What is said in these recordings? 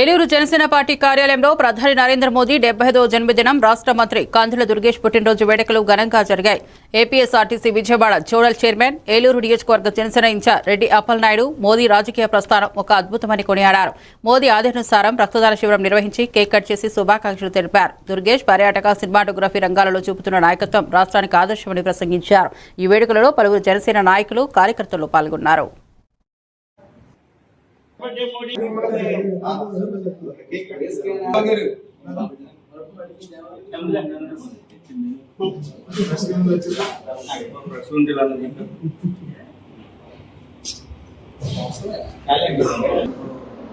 Eluru Janasena party కార్యాలయంలో ప్రధాని నరేంద్ర మోదీ డెబ్బై ఐదో జన్మదినం రాష్ట్ర మంత్రి కాంతుల దుర్గేష్ పుట్టినరోజు వేడుకలు ఘనంగా జరిగాయి. APSRTC Vijayawada zonal chairman Eluru నియోజకవర్గ జనసేన ఇన్ఛార్జ్ రెడ్డి అప్పలనాయుడు మోదీ రాజకీయ ప్రస్థానం ఒక అద్భుతమని కొనియాడారు. మోదీ ఆదేశానుసారం రక్తదాన శిబిరం నిర్వహించి కేక్ కట్ చేసి శుభాకాంక్షలు తెలిపారు. దుర్గేష్ పర్యాటక సినిమాటోగ్రఫీ రంగాలలో చూపుతున్న నాయకత్వం రాష్ట్రానికి ఆదర్శమని ప్రసంగించారు. ఈ వేడుకలలో పలువురు జనసేన నాయకులు కార్యకర్తలు పాల్గొన్నారు.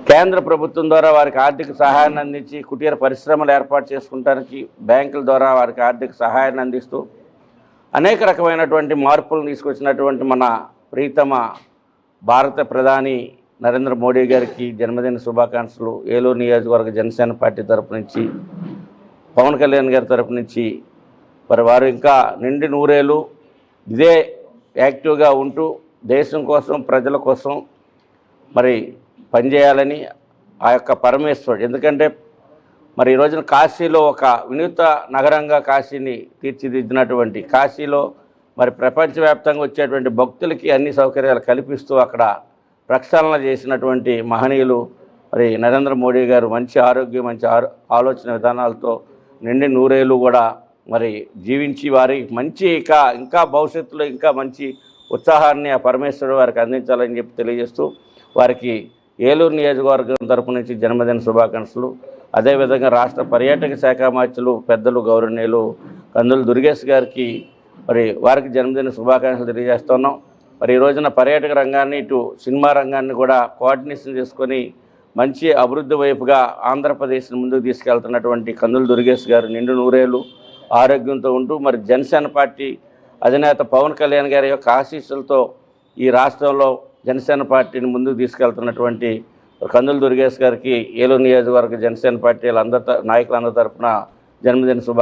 కేంద్ర ప్రభుత్వం ద్వారా వారికి ఆర్థిక సహాయాన్ని అందించి కుటీర పరిశ్రమలు ఏర్పాటు చేసుకుంటానికి బ్యాంకుల ద్వారా వారికి ఆర్థిక సహాయాన్ని అందిస్తూ అనేక రకమైనటువంటి మార్పులను తీసుకొచ్చినటువంటి మన ప్రీతమ భారత ప్రధాని నరేంద్ర మోడీ గారికి జన్మదిన శుభాకాంక్షలు. ఏలూరు నియోజకవర్గ జనసేన పార్టీ తరపు నుంచి పవన్ కళ్యాణ్ గారి తరపు నుంచి. మరి వారు ఇంకా నిండి నూరేళ్ళు ఇదే యాక్టివ్గా ఉంటూ దేశం కోసం ప్రజల కోసం మరి పనిచేయాలని ఆ యొక్క పరమేశ్వరుడు. ఎందుకంటే మరి ఈ రోజున కాశీలో ఒక వినూత నగరంగా కాశీని తీర్చిదిద్దినటువంటి కాశీలో మరి ప్రపంచవ్యాప్తంగా వచ్చేటువంటి భక్తులకి అన్ని సౌకర్యాలు కల్పిస్తూ అక్కడ ప్రక్షాళన చేసినటువంటి మహనీయులు మరి నరేంద్ర మోడీ గారు మంచి ఆరోగ్యం మంచి ఆలోచన విధానాలతో నిండి నూరేళ్ళు కూడా మరి జీవించి వారి మంచి ఇంకా ఇంకా భవిష్యత్తులో ఇంకా మంచి ఉత్సాహాన్ని ఆ పరమేశ్వరుడు వారికి అందించాలని చెప్పి తెలియజేస్తూ వారికి ఏలూరు నియోజకవర్గం తరపు నుంచి జన్మదిన శుభాకాంక్షలు. అదేవిధంగా రాష్ట్ర పర్యాటక శాఖ మార్చులు పెద్దలు గౌరవనీయులు కందులు దుర్గేష్ గారికి మరి వారికి జన్మదిన శుభాకాంక్షలు తెలియజేస్తున్నాం. మరి ఈ రోజున పర్యాటక రంగాన్ని ఇటు సినిమా రంగాన్ని కూడా కోఆర్డినేషన్ చేసుకొని మంచి అభివృద్ధి వైపుగా ఆంధ్రప్రదేశ్ని ముందుకు తీసుకెళ్తున్నటువంటి కందులు దుర్గేష్ గారు నిండు నూరేళ్ళు ఆరోగ్యంతో ఉంటూ మరి జనసేన పార్టీ అధినేత పవన్ కళ్యాణ్ గారి యొక్క ఆశీస్సులతో ఈ రాష్ట్రంలో జనసేన పార్టీని ముందుకు తీసుకెళ్తున్నటువంటి కందులు దుర్గేష్ గారికి ఏలూరు నియోజకవర్గ జనసేన పార్టీల అందరి నాయకులందరి తరపున జన్మదిన శుభాకాంక్షలు.